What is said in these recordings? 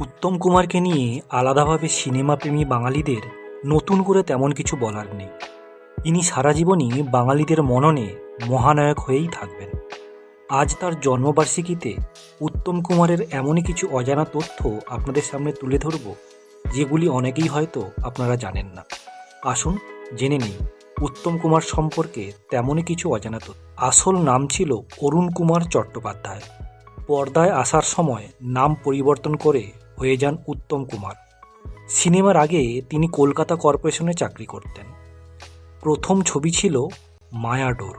উত্তম কুমারকে নিয়ে আলাদাভাবে সিনেমা প্রেমী বাঙালিদের নতুন করে তেমন কিছু বলার নেই। ইনি সারা জীবনই বাঙালিদের মননে মহানায়ক হয়েই থাকবেন। আজ তার জন্মবার্ষিকীতে উত্তম কুমারের এমনই কিছু অজানা তথ্য আপনাদের সামনে তুলে ধরব, যেগুলি অনেকেই হয়তো আপনারা জানেন না। আসুন জেনে নিই, উত্তম কুমার সম্পর্কে তেমনই কিছু অজানা তথ্য। আসল নাম ছিল অরুণ কুমার চট্টোপাধ্যায়। পর্দায় আসার সময় নাম পরিবর্তন করে হয়ে যান উত্তম কুমার। সিনেমার আগে তিনি কলকাতা কর্পোরেশনে চাকরি করতেন। প্রথম ছবি ছিল মায়াডোর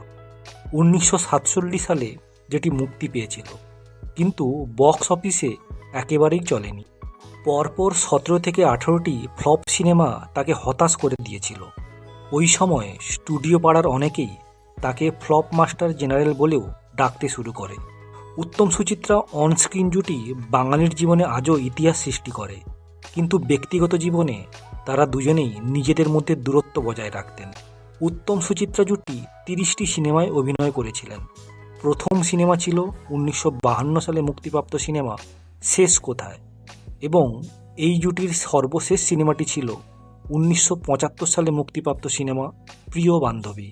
উনিশশো সাতচল্লিশ সালে যেটি মুক্তি পেয়েছিল। কিন্তু বক্স অফিসে একেবারেই চলেনি। পরপর সতেরো থেকে আঠেরোটি ফ্লপ সিনেমা তাকে হতাশ করে দিয়েছিল। ওই সময় স্টুডিও পাড়ার অনেকেই তাকে ফ্লপ মাস্টার জেনারেল বলেও ডাকতে শুরু করে। উত্তম সুচিত্রা অনস্ক্রিন জুটি বাঙালির জীবনে আজও ইতিহাস সৃষ্টি করে। কিন্তু ব্যক্তিগত জীবনে তারা দুজনেই নিজেদের মধ্যে দূরত্ব বজায় রাখতেন। উত্তম সুচিত্রা জুটি তিরিশটি সিনেমায় অভিনয় করেছিলেন। প্রথম সিনেমা ছিল উনিশশো সালে মুক্তিপ্রাপ্ত সিনেমা শেষ কোথায়? এবং এই জুটির সর্বশেষ সিনেমাটি ছিল উনিশশো পঁচাত্তর সালে মুক্তিপ্রাপ্ত সিনেমা প্রিয় বান্ধবী।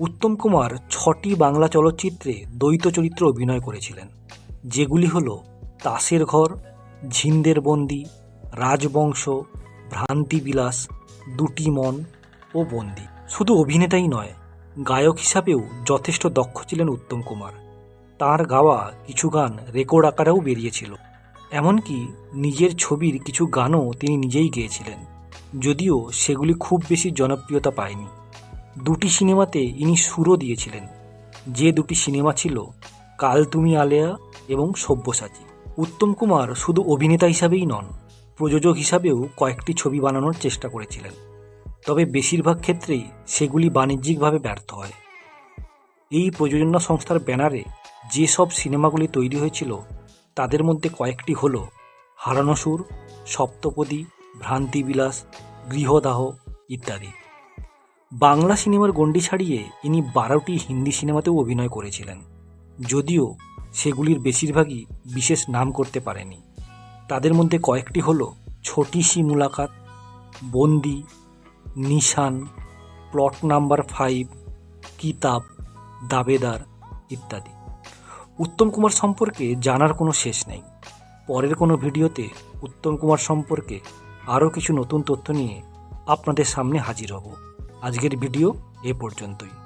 উত্তম কুমার ছটি বাংলা চলচ্চিত্রে দ্বৈত চরিত্রে অভিনয় করেছিলেন। যেগুলি হল তাসের ঘর, ঝিন্দের বন্দি, রাজবংশ ভ্রান্তিবিলাস দুটি মন ও বন্দি। শুধু অভিনেতাই নয়, গায়ক হিসাবেও যথেষ্ট দক্ষ ছিলেন উত্তম কুমার। তার গাওয়া কিছু গান রেকর্ড আকারেও বেরিয়েছিল। এমনকি নিজের ছবির কিছু গানও তিনি নিজেই গেয়েছিলেন। যদিও সেগুলি খুব বেশি জনপ্রিয়তা পায়নি। দুটি সিনেমাতে ইনি সুরও দিয়েছিলেন। যে দুটি সিনেমা ছিল কাল তুমি আলেয়া এবং সব্যসাচী। উত্তম কুমার শুধু অভিনেতা হিসাবেই নন, প্রযোজক হিসাবেও কয়েকটি ছবি বানানোর চেষ্টা করেছিলেন। তবে বেশিরভাগ ক্ষেত্রেই সেগুলি বাণিজ্যিকভাবে ব্যর্থ হয়। এই প্রযোজনা সংস্থার ব্যানারে যেসব সিনেমাগুলি তৈরি হয়েছিল, তাদের মধ্যে কয়েকটি হল হারানো সুর, সপ্তপদী ভ্রান্তিবিলাস গৃহদাহ ইত্যাদি। বাংলা সিনেমার গণ্ডি ছাড়িয়ে ইনি বারোটি হিন্দি সিনেমাতেও অভিনয় করেছিলেন। যদিও সেগুলির বেশিরভাগই বিশেষ নাম করতে পারেনি। তাদের মধ্যে কয়েকটি হল ছোটি সি মুলাকাত, বন্দি, নিশান, প্লট নাম্বার ফাইভ, কিতাব, দাবেদার ইত্যাদি। উত্তম কুমার সম্পর্কে জানার কোনো শেষ নেই। পরের কোনো ভিডিওতে উত্তম কুমার সম্পর্কে আরও কিছু নতুন তথ্য নিয়ে আপনাদের সামনে হাজির হব। আজকের ভিডিও এ পর্যন্তই।